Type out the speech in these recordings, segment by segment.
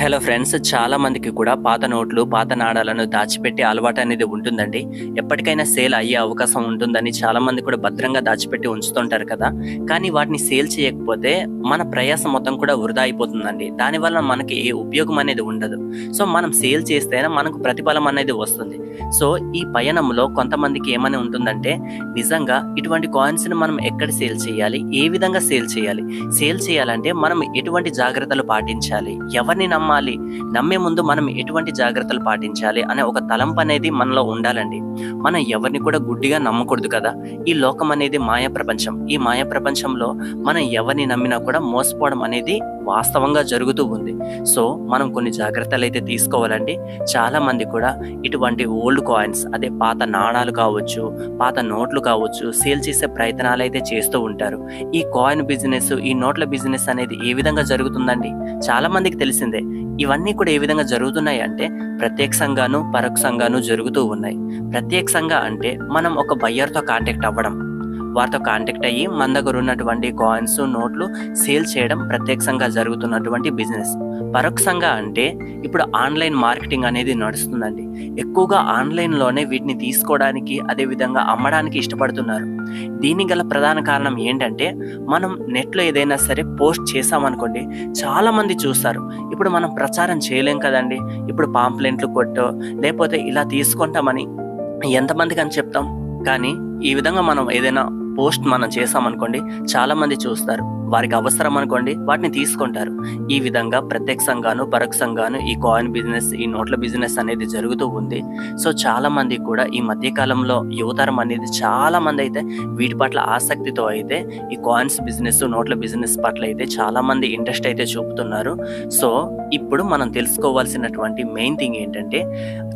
Hello friends చాలా మందికి కూడా పాత నోట్లు పాత నాణాలను దాచిపెట్టే అలవాటు అనేది ఉంటుందండి. ఎప్పటికైనా సేల్ అయ్యే అవకాశం ఉంటుందని చాలా మంది కూడా భద్రంగా దాచిపెట్టి ఉంచుతుంటారు కదా. కానీ వాటిని సేల్ చేయకపోతే మన ప్రయాసం మొత్తం కూడా వృధా అయిపోతుందండి. దానివల్ల మనకి ఏ ఉపయోగం అనేది ఉండదు. సో మనం సేల్ చేస్తేనే మనకు ప్రతిఫలం అనేది వస్తుంది. సో ఈ పయనంలో కొంతమందికి ఏమని ఉంటుందంటే నిజంగా ఇటువంటి కాయిన్స్ని మనం ఎక్కడ సేల్ చేయాలి? ఏ విధంగా సేల్ చేయాలి? సేల్ చేయాలంటే మనం ఎటువంటి జాగ్రత్తలు పాటించాలి? ఎవరిని నమ్మాలి. నమ్మే ముందు మనం ఎటువంటి జాగ్రత్తలు పాటించాలి అనే ఒక తలంపు అనేది మనలో ఉండాలండి. మనం ఎవరిని కూడా గుడ్డిగా నమ్మకూడదు కదా. ఈ లోకం అనేది మాయ ప్రపంచం. ఈ మాయ ప్రపంచంలో మనం ఎవరిని నమ్మినా కూడా మోసపోవడం అనేది వాస్తవంగా జరుగుతూ ఉంది. సో మనం కొన్ని జాగ్రత్తలు అయితే తీసుకోవాలండి. చాలా మంది కూడా ఇటువంటి ఓల్డ్ కాయిన్స్ అదే పాత నాణాలు కావచ్చు పాత నోట్లు కావచ్చు సేల్ చేసే ప్రయత్నాలు అయితే చేస్తూ ఉంటారు. ఈ కాయిన్ బిజినెస్ ఈ నోట్ల బిజినెస్ అనేది ఏ విధంగా జరుగుతుందండి? చాలా మందికి తెలిసిందే. ఇవన్నీ కూడా ఏ విధంగా జరుగుతున్నాయి అంటే ప్రత్యక్షంగాను పరోక్షంగాను జరుగుతూ ఉన్నాయి. ప్రత్యక్షంగా అంటే మనం ఒక బయ్యర్తో కాంటాక్ట్ అవ్వడం. వారితో కాంటాక్ట్ అయ్యి మన దగ్గర ఉన్నటువంటి కాయిన్స్ నోట్లు సేల్ చేయడం ప్రత్యక్షంగా జరుగుతున్నటువంటి బిజినెస్ పరోక్షంగా అంటే ఇప్పుడు ఆన్లైన్ మార్కెటింగ్ అనేది నడుస్తుందండి. ఎక్కువగా ఆన్లైన్లోనే వీటిని తీసుకోవడానికి అదే విధంగా అమ్మడానికి ఇష్టపడుతున్నారు. దీనికి గల ప్రధాన కారణం ఏంటంటే మనం నెట్లో ఏదైనా సరే పోస్ట్ చేసామనుకోండి చాలామంది చూస్తారు. ఇప్పుడు మనం ప్రచారం చేయలేం కదండి. ఇప్పుడు పాంప్లెంట్లు కొట్టో లేకపోతే ఇలా తీసుకుంటామని ఎంతమందికి అని చెప్తాం. కానీ ఈ విధంగా మనం ఏదైనా పోస్ట్ మనం చేసామనుకోండి చాలా మంది చూస్తారు. వారికి అవసరం అనుకోండి వాటిని తీసుకుంటారు. ఈ విధంగా ప్రత్యక్షంగాను పరోక్షంగాను ఈ కాయిన్ బిజినెస్ ఈ నోట్ల బిజినెస్ అనేది జరుగుతూ ఉంది. సో చాలా మంది కూడా ఈ మధ్యకాలంలో యువతరం అనేది చాలా మంది అయితే వీటి పట్ల ఆసక్తితో అయితే ఈ కాయిన్స్ బిజినెస్ నోట్ల బిజినెస్ పట్ల అయితే చాలా మంది ఇంట్రెస్ట్ అయితే చూపుతున్నారు. సో ఇప్పుడు మనం తెలుసుకోవాల్సినటువంటి మెయిన్ థింగ్ ఏంటంటే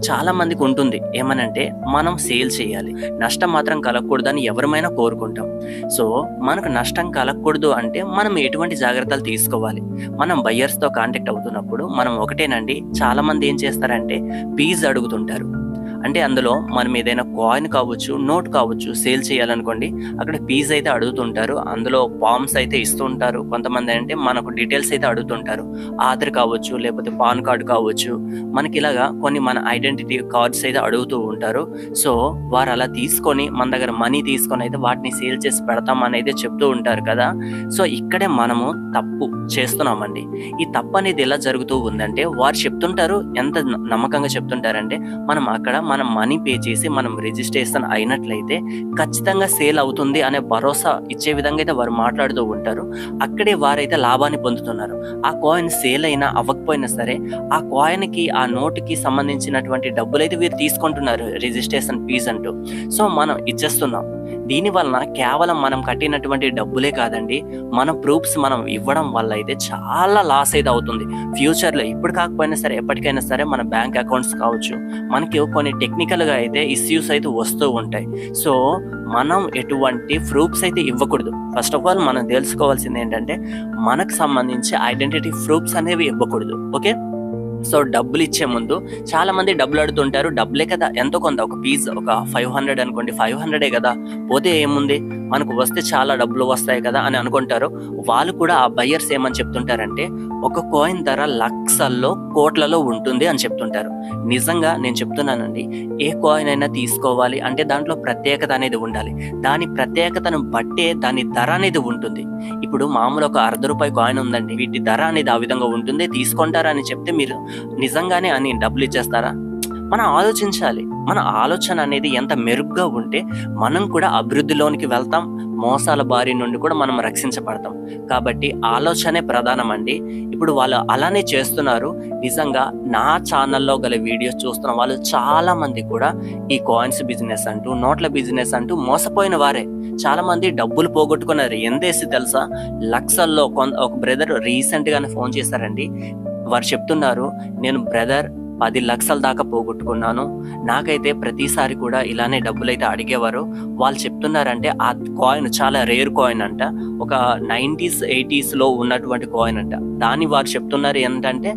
చాలా మందికి ఉంటుంది. ఏమనంటే మనం సేల్ చేయాలి. నష్టం మాత్రం కలగకూడదని ఎవరమైనా కోరుకుంటాం. సో మనకు నష్టం కలగకూడదు అంటే మనం ఎటువంటి జాగ్రత్తలు తీసుకోవాలి? మనం బయ్యర్స్తో కాంటాక్ట్ అవుతున్నప్పుడు మనం ఒకటేనండి చాలా మంది ఏం చేస్తారంటే పీజ్ అడుగుతుంటారు. అంటే అందులో మనం ఏదైనా కాయిన్ కావచ్చు నోట్ కావచ్చు సేల్ చేయాలనుకోండి అక్కడ ఫీజ్ అయితే అడుగుతుంటారు. అందులో ఫామ్స్ అయితే ఇస్తుంటారు. కొంతమంది అంటే మనకు డీటెయిల్స్ అయితే అడుగుతుంటారు. ఆధార్ కావచ్చు లేకపోతే పాన్ కార్డు కావచ్చు. మనకి ఇలాగా కొన్ని మన ఐడెంటిటీ కార్డ్స్ అయితే అడుగుతూ ఉంటారు. సో వారు అలా తీసుకొని మన దగ్గర మనీ తీసుకొని అయితే వాటిని సేల్ చేసి పెడతామని అయితే చెప్తూ ఉంటారు కదా. సో ఇక్కడే మనము తప్పు చేస్తున్నామండి. ఈ తప్పు అనేది ఎలా జరుగుతూ ఉందంటే వారు చెప్తుంటారు ఎంత నమ్మకంగా చెప్తుంటారంటే మనం అక్కడ మనం మనీ పే చేసి మనం రిజిస్ట్రేషన్ అయినట్లయితే ఖచ్చితంగా సేల్ అవుతుంది అనే భరోసా ఇచ్చే విధంగా అయితే వారు మాట్లాడుతూ ఉంటారు. అక్కడే వారైతే లాభాన్ని పొందుతున్నారు. ఆ కాయిన్ సేల్ అయినా అవ్వకపోయినా సరే ఆ కాయిన్కి ఆ నోటుకి సంబంధించినటువంటి డబ్బులు అయితే వీరు తీసుకుంటున్నారు రిజిస్ట్రేషన్ ఫీజ్ అంటూ. సో మనం ఇచ్చేస్తున్నాం. దీని వలన కేవలం మనం కట్టినటువంటి డబ్బులే కాదండి మన ప్రూఫ్స్ మనం ఇవ్వడం వల్ల అయితే చాలా లాస్ అయితే అవుతుంది. ఫ్యూచర్లో ఇప్పుడు కాకపోయినా సరే ఎప్పటికైనా సరే మన బ్యాంక్ అకౌంట్స్ కావచ్చు మనకి కొన్ని టెక్నికల్గా అయితే ఇష్యూస్ అయితే వస్తూ ఉంటాయి. సో మనం ఎటువంటి ప్రూఫ్స్ అయితే ఇవ్వకూడదు. ఫస్ట్ ఆఫ్ ఆల్ మనం తెలుసుకోవాల్సింది ఏంటంటే మనకు సంబంధించి ఐడెంటిటీ ప్రూఫ్స్ అనేవి ఇవ్వకూడదు. ఓకే? సో డబ్బులు ఇచ్చే ముందు చాలా మంది డబ్బులు అడుగుతుంటారు డబ్బులే కదా ఎంతో కొంత ఒక పీజ్ ఒక ఫైవ్ హండ్రెడ్ అనుకోండి ఫైవ్ హండ్రెడే కదా పోతే ఏముంది? మనకు వస్తే చాలా డబ్బులు వస్తాయి కదా అని అనుకుంటారు. వాళ్ళు కూడా ఆ బయ్యర్స్ ఏమని చెప్తుంటారంటే ఒక కాయిన్ ధర లక్షల్లో కోట్లలో ఉంటుంది అని చెప్తుంటారు. నిజంగా నేను చెప్తున్నానండి ఏ కాయిన్ అయినా తీసుకోవాలి అంటే దాంట్లో ప్రత్యేకత అనేది ఉండాలి. దాని ప్రత్యేకతను బట్టే దాని ధర అనేది ఉంటుంది. ఇప్పుడు మామూలు ఒక అర్ధ రూపాయి కాయిన్ ఉందండి వీటి ధర అనేది ఆ విధంగా ఉంటుంది తీసుకుంటారా అని చెప్తే మీరు నిజంగానే అని డబ్బులు ఇచ్చేస్తారా? మనం ఆలోచించాలి. మన ఆలోచన అనేది ఎంత మెరుగ్గా ఉంటే మనం కూడా అభివృద్ధిలోనికి వెళ్తాం మోసాల బారి నుండి కూడా మనం రక్షించబడతాం. కాబట్టి ఆలోచనే ప్రధానమండి. ఇప్పుడు వాళ్ళు అలానే చేస్తున్నారు. నిజంగా నా ఛానల్లో గల వీడియోస్ చూస్తున్న వాళ్ళు చాలా మంది కూడా ఈ కాయిన్స్ బిజినెస్ అంటూ నోట్ల బిజినెస్ అంటూ మోసపోయిన వారే. చాలా మంది డబ్బులు పోగొట్టుకున్నారు. ఎందేసి తెలుసా? లక్షల్లో కొంత ఒక బ్రదర్ రీసెంట్గానే ఫోన్ చేశారండి. వారు చెప్తున్నారు నేను బ్రదర్ పది లక్షల దాకా పోగొట్టుకున్నాను. నాకైతే ప్రతిసారి కూడా ఇలానే డబ్బులు అయితే అడిగేవారు. వాళ్ళు చెప్తున్నారంటే ఆ కాయిన్ చాలా రేర్ కాయిన్ అంట. ఒక నైంటీస్ ఎయిటీస్లో ఉన్నటువంటి కాయిన్ అంట. దాన్ని వారు చెప్తున్నారు ఏంటంటే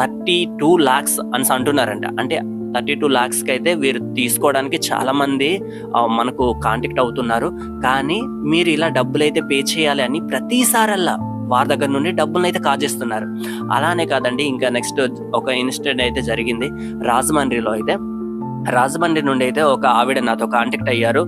థర్టీ టూ లాక్స్ అని అంటున్నారంట. అంటే థర్టీ టూ ల్యాక్స్కి అయితే వీరు తీసుకోవడానికి చాలామంది మనకు కాంటాక్ట్ అవుతున్నారు. కానీ మీరు ఇలా డబ్బులు అయితే పే చేయాలి అని ప్రతిసారల్లా వారి దగ్గర నుండి డబ్బులను అయితే కాజేస్తున్నారు. అలానే కాదండి ఇంకా నెక్స్ట్ ఒక ఇన్సిడెంట్ అయితే జరిగింది. రాజమండ్రిలో అయితే రాజమండ్రి నుండి అయితే ఒక ఆవిడ నాతో కాంటాక్ట్ అయ్యారు.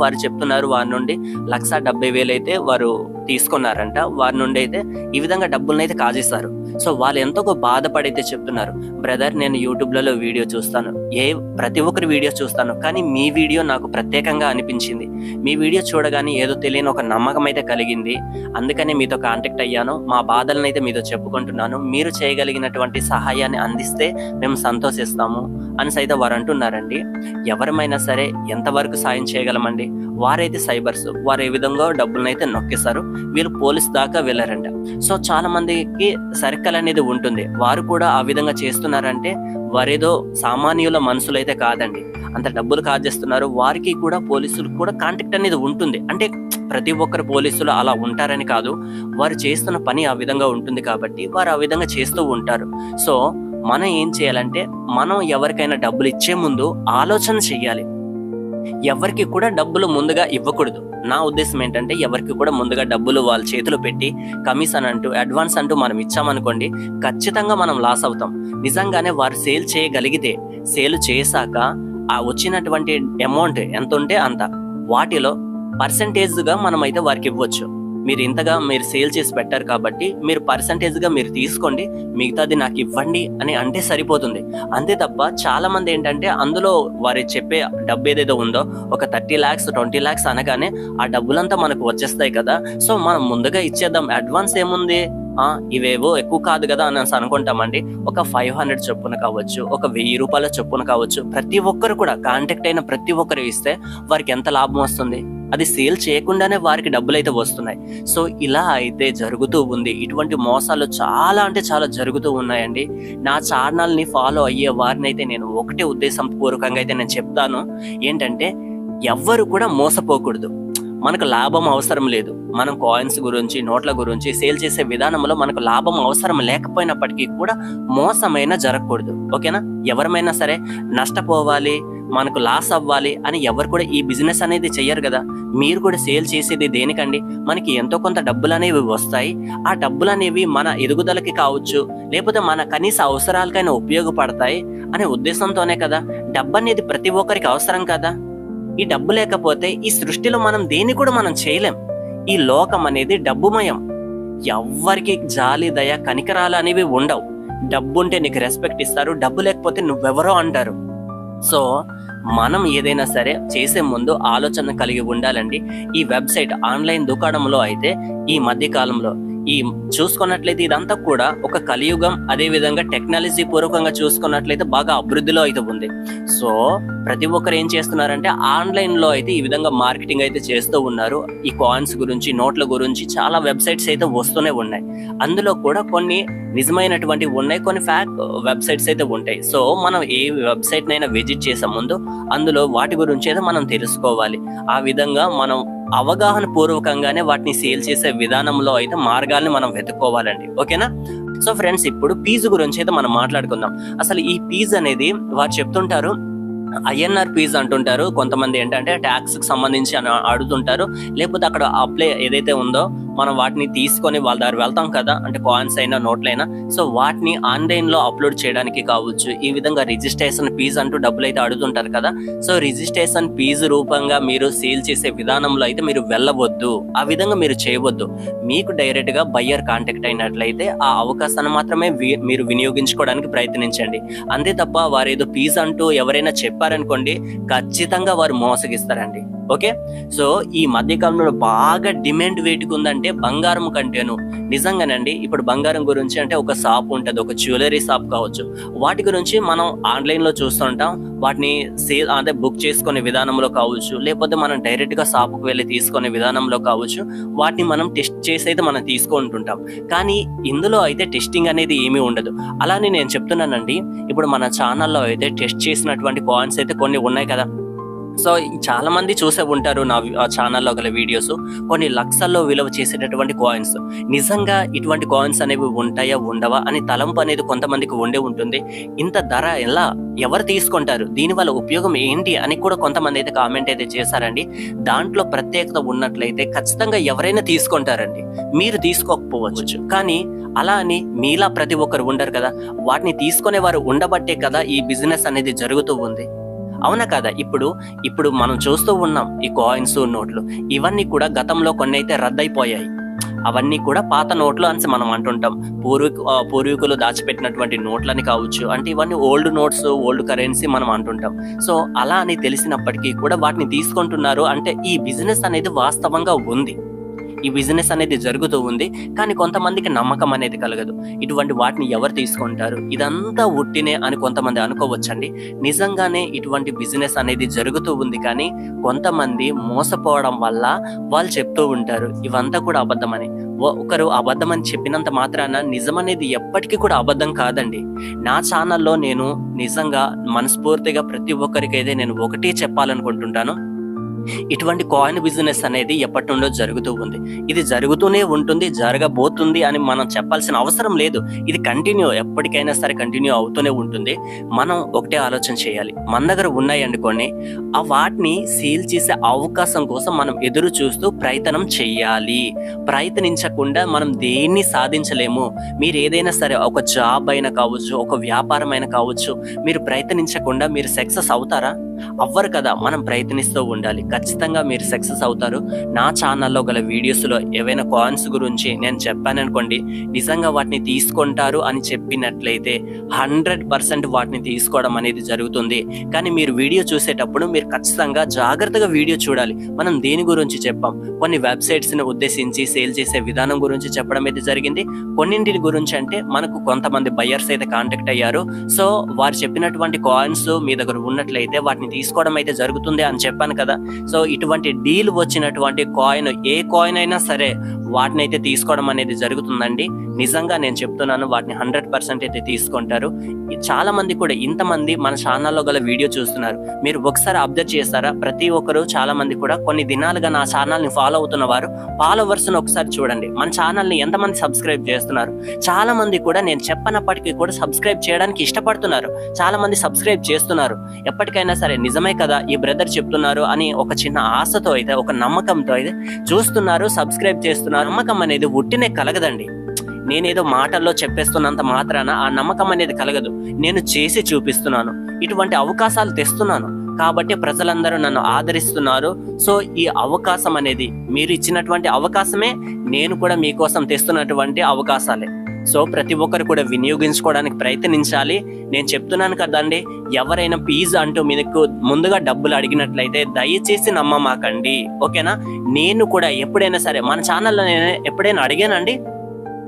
వారు చెప్తున్నారు వారి నుండి. లక్ష డెబ్బై వేలు అయితే వారు తీసుకున్నారంట. వారి నుండి అయితే ఈ విధంగా డబ్బులను అయితే కాజేస్తారు. సో వాళ్ళు ఎంతో బాధపడి అయితే చెప్తున్నారు. బ్రదర్ నేను యూట్యూబ్లలో వీడియో చూస్తాను. ఏ ప్రతి ఒక్కరి వీడియో చూస్తాను. కానీ మీ వీడియో నాకు ప్రత్యేకంగా అనిపించింది. మీ వీడియో చూడగానే ఏదో తెలియని ఒక నమ్మకం అయితే కలిగింది. అందుకనే మీతో కాంటాక్ట్ అయ్యాను. మా బాధలను అయితే మీతో చెప్పుకుంటున్నాను. మీరు చేయగలిగినటువంటి సహాయాన్ని అందిస్తే మేము సంతోషిస్తాము అని సైతం వారు అంటున్నారండి. ఎవరమైనా సరే ఎంతవరకు సాయం చేయగలమండి? వారైతే సైబర్స్ వారు ఏ విధంగా డబ్బులను అయితే నొక్కేస్తారు వీళ్ళు పోలీస్ దాకా వెళ్ళారంట. సో చాలా మందికి సర్కిల్ అనేది ఉంటుంది. వారు కూడా ఆ విధంగా చేస్తున్నారంటే వారేదో సామాన్యుల మనుషులు అయితే కాదండి. అంత డబ్బులు కాజేస్తున్నారు. వారికి కూడా పోలీసులు కూడా కాంటాక్ట్ అనేది ఉంటుంది. అంటే ప్రతి ఒక్కరు పోలీసులు అలా ఉంటారని కాదు. వారు చేస్తున్న పని ఆ విధంగా ఉంటుంది కాబట్టి వారు ఆ విధంగా చేస్తూ ఉంటారు. సో మనం ఏం చేయాలంటే మనం ఎవరికైనా డబ్బులు ఇచ్చే ముందు ఆలోచన చెయ్యాలి. ఎవరికి కూడా డబ్బులు ముందుగా ఇవ్వకూడదు. నా ఉద్దేశం ఏంటంటే ఎవరికి కూడా ముందుగా డబ్బులు వాళ్ళ చేతిలో పెట్టి కమిషన్ అంటూ అడ్వాన్స్ అంటూ మనం ఇచ్చామనుకోండి ఖచ్చితంగా మనం లాస్ అవుతాం. నిజంగానే వారు సేల్ చేయగలిగితే సేల్ చేశాక ఆ వచ్చినటువంటి అమౌంట్ ఎంత ఉంటే అంత. వాటిలో పర్సంటేజ్గా మనమైతే మనం అయితే వారికి ఇవ్వచ్చు. మీరు ఇంతగా మీరు సేల్ చేసి పెట్టారు కాబట్టి మీరు పర్సంటేజ్గా మీరు తీసుకోండి మిగతాది నాకు ఇవ్వండి అని అంటే సరిపోతుంది. అంతే తప్ప చాలా మంది ఏంటంటే అందులో వారి చెప్పే డబ్బు ఏదైతే ఉందో ఒక థర్టీ ల్యాక్స్ ట్వంటీ ల్యాక్స్ అనగానే ఆ డబ్బులంతా మనకు వచ్చేస్తాయి కదా. సో మనం ముందుగా ఇచ్చేద్దాం. అడ్వాన్స్ ఏముంది? ఆ ఇవేవో ఎక్కువ కాదు కదా అని అనుకుంటామండి. ఒక ఫైవ్ హండ్రెడ్ చొప్పున కావచ్చు ఒక వెయ్యి రూపాయల చొప్పున కావచ్చు ప్రతి ఒక్కరు కూడా కాంటాక్ట్ అయిన ప్రతి ఒక్కరు ఇస్తే వారికి ఎంత లాభం వస్తుంది? అది సేల్ చేయకుండానే వారికి డబ్బులు అయితే వస్తున్నాయి. సో ఇలా అయితే జరుగుతూ ఉంది. ఇటువంటి మోసాలు చాలా అంటే చాలా జరుగుతూ ఉన్నాయండి. నా ఛానల్ని ఫాలో అయ్యే వారిని అయితే నేను ఒకటే ఉద్దేశం పూర్వకంగా అయితే నేను చెప్తాను. ఏంటంటే ఎవ్వరు కూడా మోసపోకూడదు. మనకు లాభం అవసరం లేదు. మనం కాయిన్స్ గురించి నోట్ల గురించి సేల్ చేసే విధానంలో మనకు లాభం అవసరం లేకపోయినప్పటికీ కూడా మోసమైనా జరగకూడదు. ఓకేనా? ఎవరమైనా సరే నష్టపోవాలి మనకు లాస్ అవ్వాలి అని ఎవరు కూడా ఈ బిజినెస్ అనేది చెయ్యరు కదా. మీరు కూడా సేల్ చేసేది దేనికండి? మనకి ఎంతో కొంత డబ్బులు అనేవి వస్తాయి. ఆ డబ్బులు అనేవి మన ఎదుగుదలకి కావచ్చు లేకపోతే మన కనీస అవసరాలకైనా ఉపయోగపడతాయి అనే ఉద్దేశంతోనే కదా. డబ్బు అనేది ప్రతి ఒక్కరికి అవసరం కదా. ఈ డబ్బు లేకపోతే ఈ సృష్టిలో మనం దేన్ని కూడా మనం చేయలేం. ఈ లోకం అనేది డబ్బుమయం. ఎవ్వరికి జాలి దయ కనికరాలు అనేవి ఉండవు. డబ్బు ఉంటే నీకు రెస్పెక్ట్ ఇస్తారు డబ్బు లేకపోతే నువ్వెవరో అంటారు. సో మనం ఏదైనా సరే చేసే ముందు ఆలోచన కలిగి ఉండాలండి. ఈ వెబ్సైట్ ఆన్లైన్ దుకాణంలో అయితే ఈ మధ్య కాలంలో ఈ చూసుకున్నట్లయితే ఇదంతా కూడా ఒక కలియుగం అదే విధంగా టెక్నాలజీ పూర్వకంగా చూసుకున్నట్లయితే బాగా అభివృద్ధిలో అయితే ఉంది. సో ప్రతి ఒక్కరు ఏం చేస్తున్నారంటే ఆన్లైన్లో అయితే ఈ విధంగా మార్కెటింగ్ అయితే చేస్తూ ఉన్నారు. ఈ కాయిన్స్ గురించి నోట్ల గురించి చాలా వెబ్సైట్స్ అయితే వస్తూనే ఉన్నాయి. అందులో కూడా కొన్ని నిజమైనటువంటి ఉన్నాయి కొన్ని ఫ్యాక్ వెబ్సైట్స్ అయితే ఉంటాయి. సో మనం ఏ వెబ్సైట్ నైనా విజిట్ చేసే ముందు అందులో వాటి గురించి అయితే మనం తెలుసుకోవాలి. ఆ విధంగా మనం అవగాహన పూర్వకంగానే వాటిని సేల్ చేసే విధానంలో అయితే మార్గాల్ని మనం వెతుక్కోవాలండి. ఓకేనా? సో ఫ్రెండ్స్ ఇప్పుడు పీజు గురించి అయితే మనం మాట్లాడుకుందాం. అసలు ఈ పీజ్ అనేది వారు చెప్తుంటారు ఐఎన్ఆర్ పీజ్ అంటుంటారు. కొంతమంది ఏంటంటే ట్యాక్స్కి సంబంధించి అడుగుతుంటారు. లేకపోతే అక్కడ అప్లై ఏదైతే ఉందో మనం వాటిని తీసుకొని వాళ్ళ దగ్గర వెళ్తాం కదా అంటే కాయిన్స్ అయినా నోట్లైనా సో వాటిని ఆన్లైన్లో అప్లోడ్ చేయడానికి కావచ్చు. ఈ విధంగా రిజిస్ట్రేషన్ ఫీజు అంటూ డబ్బులు అయితే అడుగుతుంటారు కదా. సో రిజిస్ట్రేషన్ ఫీజు రూపంగా మీరు సేల్ చేసే విధానంలో అయితే మీరు వెళ్ళవద్దు. ఆ విధంగా మీరు చేయవద్దు. మీకు డైరెక్ట్గా బయ్యర్ కాంటాక్ట్ అయినట్లయితే ఆ అవకాశాన్ని మాత్రమే వి- మీరు వినియోగించుకోవడానికి ప్రయత్నించండి. అంతే తప్ప వారు ఏదో ఫీజు అంటూ ఎవరైనా చెప్పారనుకోండి ఖచ్చితంగా వారు మోసగిస్తారండి. ఓకే? సో ఈ మధ్యకాలంలో బాగా డిమాండ్ వేటికి అంటే బంగారం కంటేను. నిజంగానండి ఇప్పుడు బంగారం గురించి అంటే ఒక షాప్ ఉంటుంది ఒక జ్యువెలరీ షాప్ కావచ్చు. వాటి గురించి మనం ఆన్లైన్లో చూస్తుంటాం వాటిని సేల్ అంటే బుక్ చేసుకునే విధానంలో కావచ్చు లేకపోతే మనం డైరెక్ట్గా షాపుకు షాప్కి వెళ్ళి తీసుకునే విధానంలో కావచ్చు వాటిని మనం టెస్ట్ చేసి అయితే మనం తీసుకుంటుంటాం. కానీ ఇందులో అయితే టెస్టింగ్ అనేది ఏమీ ఉండదు. అలానే నేను చెప్తున్నానండి ఇప్పుడు మన ఛానల్లో అయితే టెస్ట్ చేసినటువంటి కాయిన్స్ అయితే కొన్ని ఉన్నాయి కదా. సో చాలా మంది చూసే ఉంటారు నా ఛానల్లో గల వీడియోస్ కొన్ని లక్షల్లో విలువ చేసేటటువంటి కాయిన్స్ నిజంగా ఇటువంటి కాయిన్స్ అనేవి ఉంటాయా ఉండవా అని తలంపు అనేది కొంతమందికి ఉండే ఉంటుంది. ఇంత ధర ఎలా ఎవరు తీసుకుంటారు? దీనివల్ల ఉపయోగం ఏంటి అని కూడా కొంతమంది అయితే కామెంట్ అయితే చేశారండి. దాంట్లో ప్రత్యేకత ఉన్నట్లయితే ఖచ్చితంగా ఎవరైనా తీసుకుంటారండి. మీరు తీసుకోకపోవచ్చు. కానీ అలా అని మీలా ప్రతి ఒక్కరు ఉండరు కదా. వాటిని తీసుకునే వారు ఉండబట్టే కదా ఈ బిజినెస్ అనేది జరుగుతూ ఉంది. అవునా కదా? ఇప్పుడు ఇప్పుడు మనం చూస్తూ ఉన్నాం ఈ కాయిన్స్ నోట్లు. ఇవన్నీ కూడా గతంలో కొన్ని అయితే రద్దయిపోయాయి. అవన్నీ కూడా పాత నోట్లు అని మనం అంటుంటాం. పూర్వీకు పూర్వీకులు దాచిపెట్టినటువంటి నోట్లని కావచ్చు అంటే ఇవన్నీ ఓల్డ్ నోట్స్ ఓల్డ్ కరెన్సీ మనం అంటుంటాం. సో అలా అని తెలిసినప్పటికీ కూడా వాటిని తీసుకుంటున్నారు అంటే ఈ బిజినెస్ అనేది వాస్తవంగా ఉంది. ఈ బిజినెస్ అనేది జరుగుతూ ఉంది. కానీ కొంతమందికి నమ్మకం అనేది కలగదు. ఇటువంటి వాటిని ఎవరు తీసుకుంటారు? ఇదంతా ఉట్టినే అని కొంతమంది అనుకోవచ్చండి. నిజంగానే ఇటువంటి బిజినెస్ అనేది జరుగుతూ ఉంది కానీ కొంతమంది మోసపోవడం వల్ల వాళ్ళు చెప్తూ ఉంటారు ఇవంతా కూడా అబద్ధమని. ఒ- ఒకరు అబద్ధం అని చెప్పినంత మాత్రాన నిజం అనేది ఎప్పటికీ కూడా అబద్ధం కాదండి. నా ఛానల్లో నేను నిజంగా మనస్ఫూర్తిగా ప్రతి ఒక్కరికైతే నేను ఒకటే చెప్పాలనుకుంటుంటాను. ఇటువంటి కాయిన్ బిజినెస్ అనేది ఎప్పటి నుండో జరుగుతూ ఉంది. ఇది జరుగుతూనే ఉంటుంది జరగబోతుంది అని మనం చెప్పాల్సిన అవసరం లేదు. ఇది కంటిన్యూ ఎప్పటికైనా సరే కంటిన్యూ అవుతూనే ఉంటుంది. మనం ఒకటే ఆలోచన చేయాలి. మన దగ్గర ఉన్నాయి అనుకోండి ఆ వాటిని సేల్ చేసే అవకాశం కోసం మనం ఎదురు చూస్తూ ప్రయత్నం చేయాలి. ప్రయత్నించకుండా మనం దేన్ని సాధించలేము? మీరు ఏదైనా సరే ఒక జాబ్ అయినా కావచ్చు ఒక వ్యాపారం అయినా కావచ్చు మీరు ప్రయత్నించకుండా మీరు సక్సెస్ అవుతారా? అవ్వరు కదా మనం ప్రయత్నిస్తూ ఉండాలి. ఖచ్చితంగా మీరు సక్సెస్ అవుతారు. నా ఛానల్లో గల వీడియోస్లో ఏవైనా కాయిన్స్ గురించి నేను చెప్పాననుకోండి నిజంగా వాటిని తీసుకుంటారు అని చెప్పినట్లయితే హండ్రెడ్ పర్సెంట్ వాటిని తీసుకోవడం అనేది జరుగుతుంది. కానీ మీరు వీడియో చూసేటప్పుడు మీరు ఖచ్చితంగా జాగ్రత్తగా వీడియో చూడాలి. మనం దేని గురించి చెప్పాం? కొన్ని వెబ్సైట్స్ని ఉద్దేశించి సేల్ చేసే విధానం గురించి చెప్పడం అయితే జరిగింది. కొన్నింటిని గురించి అంటే మనకు కొంతమంది బయ్యర్స్ అయితే కాంటాక్ట్ అయ్యారు. సో వారు చెప్పినటువంటి కాయిన్స్ మీ దగ్గర ఉన్నట్లయితే వాటిని తీసుకోవడం అయితే జరుగుతుంది అని చెప్పాను కదా. సో ఇటువంటి డీల్ వచ్చినటువంటి కాయిన్ ఏ కాయిన్ అయినా సరే వాటిని అయితే తీసుకోవడం అనేది జరుగుతుందండి. నిజంగా నేను చెప్తున్నాను వాటిని హండ్రెడ్ పర్సెంట్ అయితే తీసుకుంటారు. చాలా మంది కూడా ఇంతమంది మన ఛానల్లో గల వీడియో చూస్తున్నారు. మీరు ఒకసారి అబ్జర్వ్ చేస్తారా? ప్రతి ఒక్కరు చాలా మంది కూడా కొన్ని దినాలుగా నా ఛానల్ని ఫాలో అవుతున్న వారు ఫాలోవర్స్ ఒకసారి చూడండి. మన ఛానల్ని ఎంతమంది సబ్స్క్రైబ్ చేస్తున్నారు? చాలా మంది కూడా నేను చెప్పనప్పటికీ కూడా సబ్స్క్రైబ్ చేయడానికి ఇష్టపడుతున్నారు. చాలా మంది సబ్స్క్రైబ్ చేస్తున్నారు. ఎప్పటికైనా సరే నిజమే కదా ఈ బ్రదర్ చెప్తున్నారు అని ఒక చిన్న ఆశతో అయితే ఒక నమ్మకంతో అయితే చూస్తున్నారు సబ్స్క్రైబ్ చేస్తున్నారు. నమ్మకం అనేది ఉట్టినే కలగదండి. నేనేదో మాటల్లో చెప్పేస్తున్నంత మాత్రాన ఆ నమ్మకం అనేది కలగదు. నేను చేసి చూపిస్తున్నాను. ఇటువంటి అవకాశాలు తెస్తున్నాను. కాబట్టి ప్రజలందరూ నన్ను ఆదరిస్తున్నారు. సో ఈ అవకాశం అనేది మీరు ఇచ్చినటువంటి అవకాశమే నేను కూడా మీకోసం తెస్తున్నటువంటి అవకాశాలే. సో ప్రతి ఒక్కరు కూడా వినియోగించుకోవడానికి ప్రయత్నించాలి. నేను చెప్తున్నాను కదండి ఎవరైనా ఫీజ్ అంటూ మీకు ముందుగా డబ్బులు అడిగినట్లయితే దయచేసి నమ్మమాకండి. ఓకేనా? నేను కూడా ఎప్పుడైనా సరే మన ఛానల్లో నేను ఎప్పుడైనా అడిగానండి?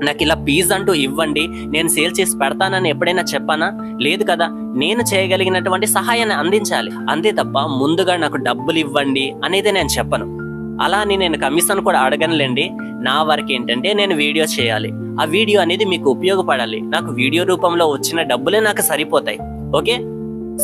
నాకు ఇలా పీజ్ అంటూ ఇవ్వండి నేను సేల్ చేసి పెడతానని ఎప్పుడైనా చెప్పానా? లేదు కదా నేను చేయగలిగినటువంటి సహాయాన్ని అందించాలి. అంతే తప్ప ముందుగా నాకు డబ్బులు ఇవ్వండి అనేది నేను చెప్పను. అలా అని నేను కమిషన్ కూడా అడగనులేండి నా వరకు ఏంటంటే నేను వీడియో చేయాలి. ఆ వీడియో అనేది మీకు ఉపయోగపడాలి. నాకు వీడియో రూపంలో వచ్చిన డబ్బులే నాకు సరిపోతాయి. ఓకే?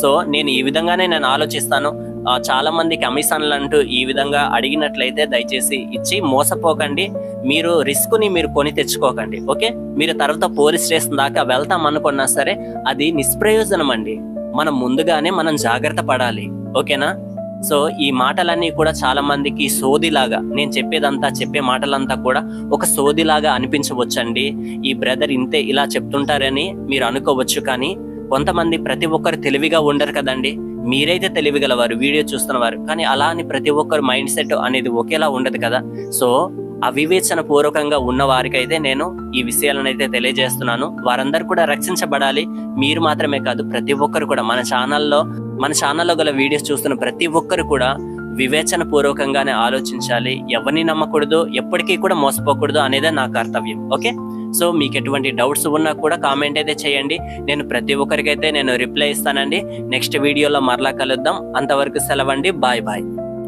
సో నేను ఈ విధంగానే నేను ఆలోచిస్తాను. చాలా మంది కమిషన్లు అంటూ ఈ విధంగా అడిగినట్లయితే దయచేసి ఇచ్చి మోసపోకండి. మీరు రిస్క్ని మీరు కొని తెచ్చుకోకండి. ఓకే? మీరు తర్వాత పోలీస్ స్టేషన్ దాకా వెళ్తాం అనుకున్నా సరే అది నిష్ప్రయోజనం అండి. మనం ముందుగానే మనం జాగ్రత్త పడాలి. ఓకేనా? సో ఈ మాటలన్నీ కూడా చాలా మందికి సోదిలాగా నేను చెప్పేదంతా చెప్పే మాటలంతా కూడా ఒక సోదిలాగా అనిపించవచ్చండి. ఈ బ్రదర్ ఇంతే ఇలా చెప్తుంటారని మీరు అనుకోవచ్చు కానీ కొంతమంది ప్రతి ఒక్కరు తెలివిగా ఉండరు కదండి. మీరైతే తెలివిగలవారు వీడియో చూస్తున్నవారు. కానీ అలా అని ప్రతి ఒక్కరు మైండ్ సెట్ అనేది ఒకేలా ఉండదు కదా. సో అవివేచన పూర్వకంగా ఉన్న వారికైతే నేను ఈ విషయాలను అయితే తెలియజేస్తున్నాను. వారందరూ కూడా రక్షించబడాలి. మీరు మాత్రమే కాదు ప్రతి ఒక్కరు కూడా మన ఛానల్లో మన ఛానల్లో గల వీడియోస్ చూస్తున్న ప్రతి ఒక్కరు కూడా వివేచన పూర్వకంగానే ఆలోచించాలి. ఎవరిని నమ్మకూడదు ఎప్పటికీ కూడా మోసపోకూడదు అనేదే నా కర్తవ్యం. ఓకే? సో మీకు ఎటువంటి డౌట్స్ ఉన్నా కూడా కామెంట్ అయితే చేయండి. నేను ప్రతి ఒక్కరికైతే నేను రిప్లై ఇస్తానండి. నెక్స్ట్ వీడియోలో మరలా కలుద్దాం. అంతవరకు సెలవండి. Bye bye.